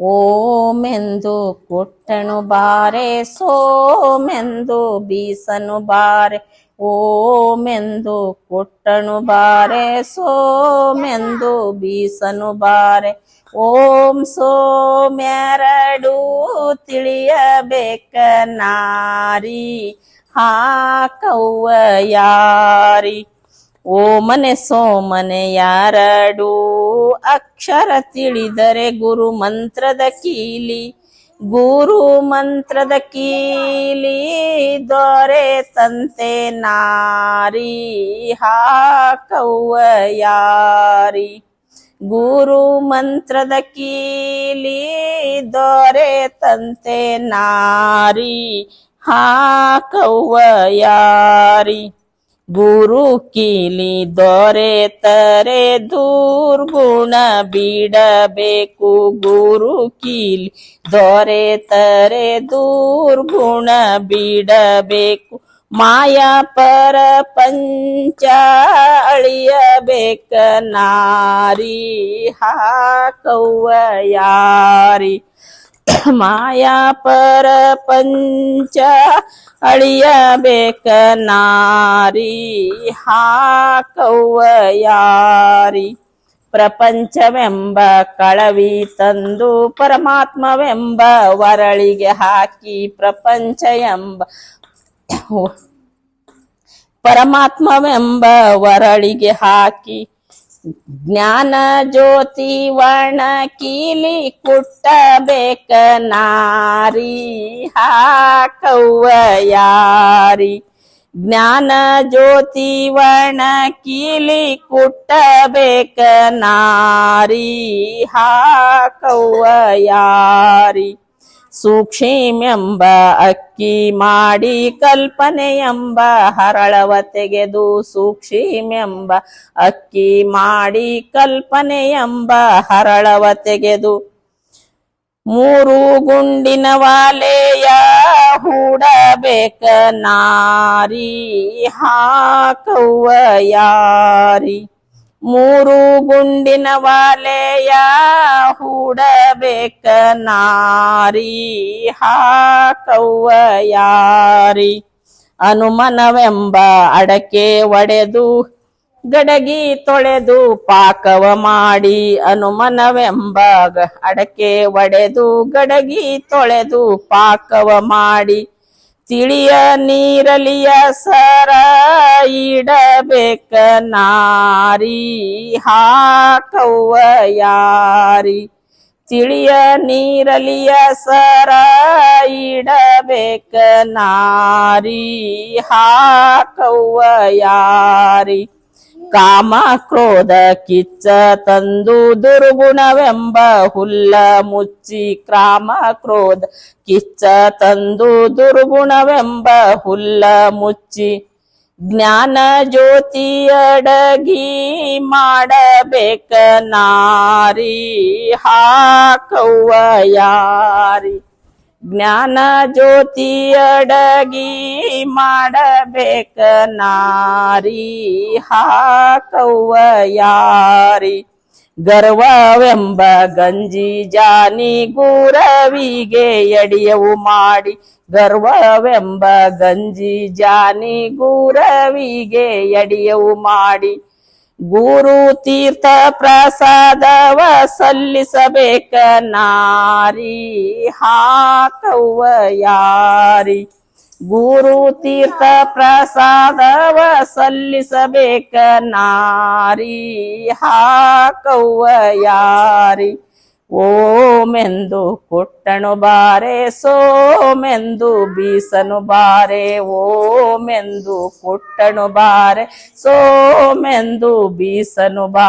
ಓಮೆಂದು ಕೊಟ್ಟನು ಬಾರೆ, ಸೋಮೆಂದು ಬೀಸನು ಬಾರೆ. ಓಮೆಂದು ಕೊಟ್ಟನು ಬಾರೆ, ಸೋಮೆಂದು ಬೀಸನು ಬಾರೆ. ಓಂ ಸೋಮ್ಯರಡು ತಿಳಿಯಬೇಕ ನಾರಿ ಹಾಕವ್ವ ಯಾರಿ ಓಮನೆ ಸೋಮನೆ ಯಾರಡು ಅಕ್ಷರ ತಿಳಿದರೆ ಗುರು ಮಂತ್ರದ ಕೀಲಿ, ಗುರು ಮಂತ್ರದ ಕೀಲಿ ದೊರೆ ತಂತೆ ನಾರಿ ಹಾಕವ್ವ ಯಾರಿ ಗುರು ಮಂತ್ರದ ಕೀಲಿ ದೊರೆ ತಂತೆ ನಾರಿ ಹಾಕವ್ವ ಯಾರಿ ಗುರು ಕೀಲಿ ದೊರೆತರೆ ದುರ್ಗುಣ ಬಿಡಬೇಕು ಗುರು ಕೀಲಿ ದೊರೆತರೆ ದುರ್ಗುಣ ಬಿಡಬೇಕು ಮಾಯಾ ಪರ ಪಂಚ ಅಳಿಯಬೇಕ ನಾರಿ ಹಾಕವ್ವ ಯಾರಿ ಮಾಯಾ ಪರ ಪಂಚ ಅಳಿಯಬೇಕ ನಾರಿ ಹಾಕವ್ವ ಯಾರಿ. ಪ್ರಪಂಚವೆಂಬ ಕಳವಿ ತಂದು ಪರಮಾತ್ಮವೆಂಬ ವರಳಿಗೆ ಹಾಕಿ ಪ್ರಪಂಚ ಎಂಬ ಪರಮಾತ್ಮವೆಂಬ ವರಳಿಗೆ ಹಾಕಿ ಜ್ಞಾನ ಜ್ಯೋತಿ ವರ್ಣ ಕೀಲಿ ಕುಟ್ಟಬೇಕ ನಾರಿ ಹಾಕವ್ವ ಯಾರಿ ಜ್ಞಾನ ಜ್ಯೋತಿ ವರ್ಣ ಕೀಲಿ ಕುಟ್ಟಬೇಕ ನಾರಿ ಹಾಕವ್ವ ಯಾರಿ ಸೂಕ್ಷ್ಮೆಂಬ ಅಕ್ಕಿ ಮಾಡಿ ಕಲ್ಪನೆ ಎಂಬ ಹರಳವ ತೆಗೆದು ಸೂಕ್ಷ್ಮೆಂಬ ಅಕ್ಕಿ ಮಾಡಿ ಕಲ್ಪನೆ ಎಂಬ ಹರಳವ ತೆಗೆದು ಮೂರು ಗುಂಡಿನ ವಾಲೆಯ ಹೂಡಬೇಕ ನಾರಿ ಹಾಕವ್ವ ಯಾರಿ. ಮೂರು ಗುಂಡಿನ ವಾಲೆಯ ಹೂಡಬೇಕ ನಾರಿ ಹಾಕವ್ವ ಯಾರಿ ಅನುಮನವೆಂಬ ಅಡಕೆ ಒಡೆದು, ಗಡಗಿ ತೊಳೆದು ಪಾಕವ ಮಾಡಿ. ಅನುಮನವೆಂಬ ಅಡಕೆ ಒಡೆದು, ಗಡಗಿ ತೊಳೆದು ಪಾಕವ ಮಾಡಿ. ತಿಳಿಯ ನೀರಲಿಯ ಸರ ಇಡಬೇಕ ನಾರಿ ಹಾಕವ್ವ ಯಾರಿ ತಿಳಿಯ ನೀರಲಿಯ ಸರ ಇಡಬೇಕ ನಾರಿ ಹಾಕವ್ವ ಯಾರಿ ಕಾಮ ಕ್ರೋಧ ಕಿಚ್ಚ ತಂದು ದುರ್ಗುಣವೆಂಬ ಹುಲ್ಲ ಮುಚ್ಚಿ ಕಾಮ ಕ್ರೋಧ ಕಿಚ್ಚ ತಂದು ದುರ್ಗುಣವೆಂಬ ಹುಲ್ಲ ಮುಚ್ಚಿ ಜ್ಞಾನ ಜ್ಯೋತಿಯಡಗಿ ಮಾಡಬೇಕ ನಾರಿ ಹಾಕವ್ವ ಯಾರಿ? ಜ್ಞಾನ ಜ್ಯೋತಿಯಡಗಿ ಮಾಡಬೇಕ ನಾರಿ ಹಾಕವ್ವ ಯಾರಿ ಗರ್ವವೆಂಬ ಗಂಜಿ ಜಾನಿ ಗುರವಿಗೆ ಎಡಿಯವು ಮಾಡಿ. ಗರ್ವವೆಂಬ ಗಂಜಿ ಜಾನಿ ಗುರವಿಗೆ ಎಡಿಯವು ಮಾಡಿ. ಗುರು ತೀರ್ಥ ಪ್ರಸಾದವ ಸಲ್ಲಿಸಬೇಕ ನಾರಿ ಹಾಕವ್ವ ಯಾರಿ? ಗುರು ತೀರ್ಥ ಪ್ರಸಾದವ ಸಲ್ಲಿಸಬೇಕ ನಾರಿ ಹಾಕವ್ವ ಯಾರಿ? ಓಮೆಂದು ಕೊಟ್ಟನು ಬಾರೆ ಸೋಮೆಂದು ಬೀಸನು ಬಾರೆ ಓಮೆಂದು ಕೊಟ್ಟನು ಬಾರೆ ಸೋಮೆಂದು ಬೀಸನು ಬಾ